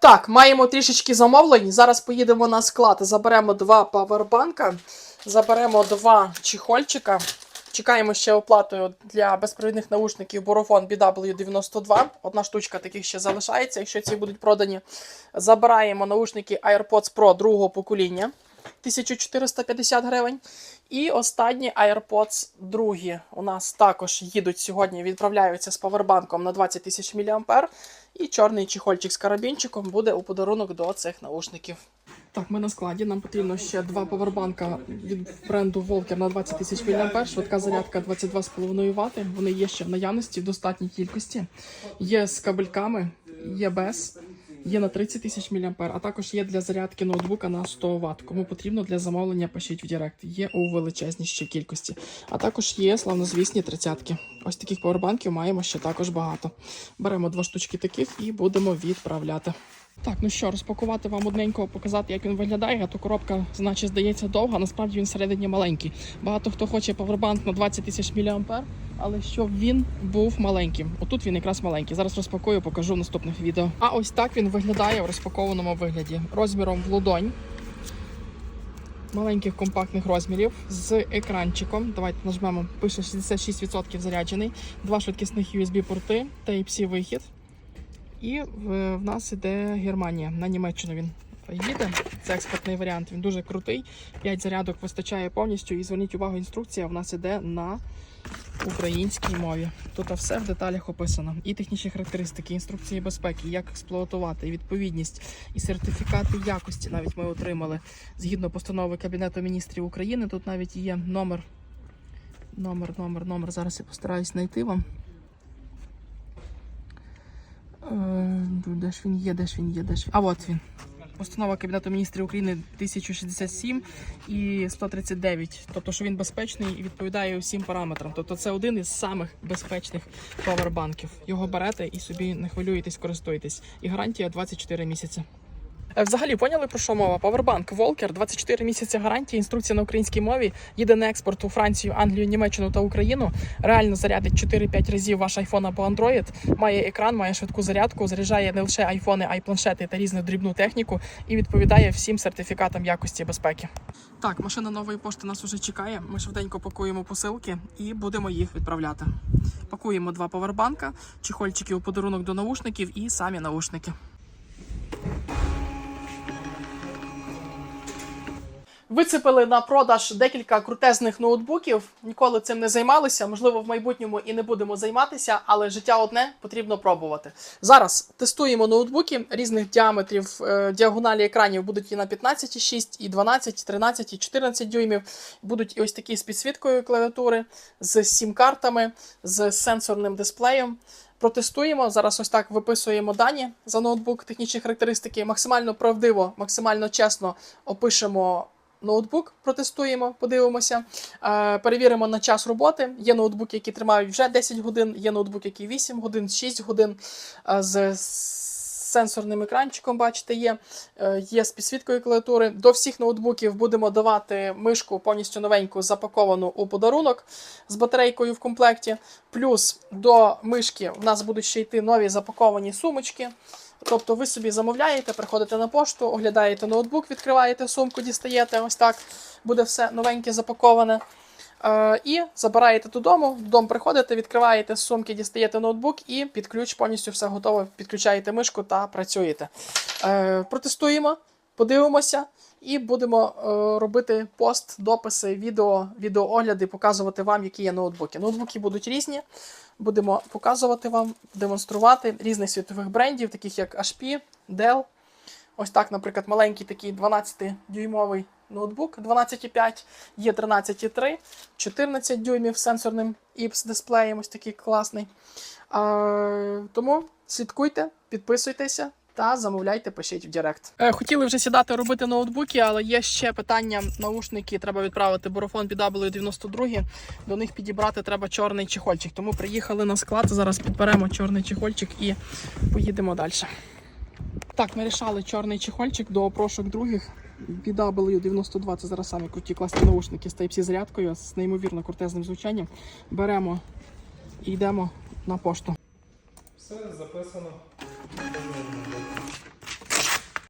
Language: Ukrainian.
Так, маємо трішечки замовлень. Зараз поїдемо на склад. Заберемо два павербанка, заберемо два чехольчика. Чекаємо ще оплатою для безпровідних наушників Borophone BW92. Одна штучка таких ще залишається, якщо ці будуть продані. Забираємо наушники AirPods Pro другого покоління. 1450 гривень. І останні AirPods другі у нас також їдуть сьогодні, відправляються з павербанком на 20 тисяч мА. І чорний чехольчик з карабінчиком буде у подарунок до цих наушників. Так, ми на складі. Нам потрібно ще два павербанка від бренду Volker на 20 тисяч мА. Швидка зарядка 22,5 Вт. Вони є ще в наявності в достатній кількості. Є з кабельками, є без. Є на 30 тисяч мА, а також є для зарядки ноутбука на 100 Вт. Кому потрібно для замовлення, пишіть в Директ. Є у величезній кількості. А також є славнозвісні тридцятки. Ось таких павербанків маємо ще також багато. Беремо два штучки таких і будемо відправляти. Так, ну що, розпакувати вам одненько, показати, як він виглядає. А то коробка, значить, здається довга, насправді він всередині маленький. Багато хто хоче павербанк на 20 тисяч мА, але щоб він був маленьким. Отут він якраз маленький. Зараз розпакую, покажу в наступних відео. А ось так він виглядає в розпакованому вигляді. Розміром в ладонь. Маленьких компактних розмірів з екранчиком. Давайте нажмемо. Пише 66% заряджений. Два швидкісних USB-порти, Type-C вихід. І в, в нас іде Германія. На Німеччину він їде. Це експортний варіант. Він дуже крутий. 5 зарядок вистачає повністю. І зверніть увагу, інструкція в нас іде на українській мові. Тут все в деталях описано. І технічні характеристики, інструкції безпеки, як експлуатувати, і відповідність, і сертифікати якості. Навіть ми отримали згідно постанови Кабінету міністрів України. Тут навіть є номер. Номер, номер, номер. Зараз я постараюсь знайти вам. Де ж він є, де ж він є, де ж він. А от він. Постанова Кабінету міністрів України 1067 і 139. Тобто, що він безпечний і відповідає усім параметрам. Тобто, це один із самих безпечних павербанків. Його берете і собі не хвилюєтесь, користуєтесь. І гарантія 24 місяці. Е, Взагалі поняли про що мова? Павербанк Волкер 24 місяці гарантії, інструкція на українській мові. Їде на експорт у Францію, Англію, Німеччину та Україну. Реально зарядить 4-5 разів ваш iPhone або Android. Має екран, має швидку зарядку, заряджає не лише айфони, а й планшети та різну дрібну техніку і відповідає всім сертифікатам якості безпеки. Так, машина нової пошти нас уже чекає. Ми швиденько пакуємо посилки і будемо їх відправляти. Пакуємо два павербанка, чехольчики у подарунок до наушників і самі наушники. Вицепили на продаж декілька крутезних ноутбуків. Ніколи цим не займалися. Можливо, в майбутньому і не будемо займатися, але життя одне потрібно пробувати. Зараз тестуємо ноутбуки різних діаметрів. Е, Діагоналі екранів будуть і на 15,6, і 12, і 13, і 14 дюймів. Будуть і ось такі з підсвіткою клавіатури, з сім-картами, з сенсорним дисплеєм. Протестуємо. Зараз ось так виписуємо дані за ноутбук, технічні характеристики. Максимально правдиво, максимально чесно опишемо ноутбук, протестуємо, подивимося. Е, перевіримо на час роботи. Є ноутбуки, які тримають вже 10 годин, є ноутбук, який 8 годин, 6 годин е, з сенсорним екранчиком, бачите, є. Е, є з підсвіткою клавіатури. До всіх ноутбуків будемо давати мишку повністю новеньку, запаковану у подарунок з батарейкою в комплекті. Плюс до мишки в нас будуть ще йти нові запаковані сумочки. Тобто ви собі замовляєте, приходите на пошту, оглядаєте ноутбук, відкриваєте сумку, дістаєте, ось так буде все новеньке запаковане. Е, і забираєте додому, додому приходите, відкриваєте з сумки, дістаєте ноутбук і під ключ повністю все готове. Підключаєте мишку та працюєте. Е, протестуємо, подивимося і будемо е, робити пост, дописи, відео, відеоогляди, показувати вам, які є ноутбуки. Ноутбуки будуть різні. Будемо показувати вам, демонструвати різних світових брендів, таких як HP, Dell. Ось так, наприклад, маленький такий 12-дюймовий ноутбук 12,5, є 13,3, 14 дюймів сенсорним IPS дисплеєм, ось такий класний. А, тому слідкуйте, підписуйтеся. Та замовляйте, пишіть в Директ. Е, хотіли вже сідати робити ноутбуки, але є ще питання. Наушники треба відправити Borophone BW92. До них підібрати треба чорний чехольчик. Тому приїхали на склад. Зараз підберемо чорний чехольчик і поїдемо далі. Так, ми рішали чорний чехольчик до опрошок других. BW92 це зараз самі круті класні наушники з Type-C зарядкою з неймовірно крутезним звучанням. Беремо і йдемо на пошту. Все записано.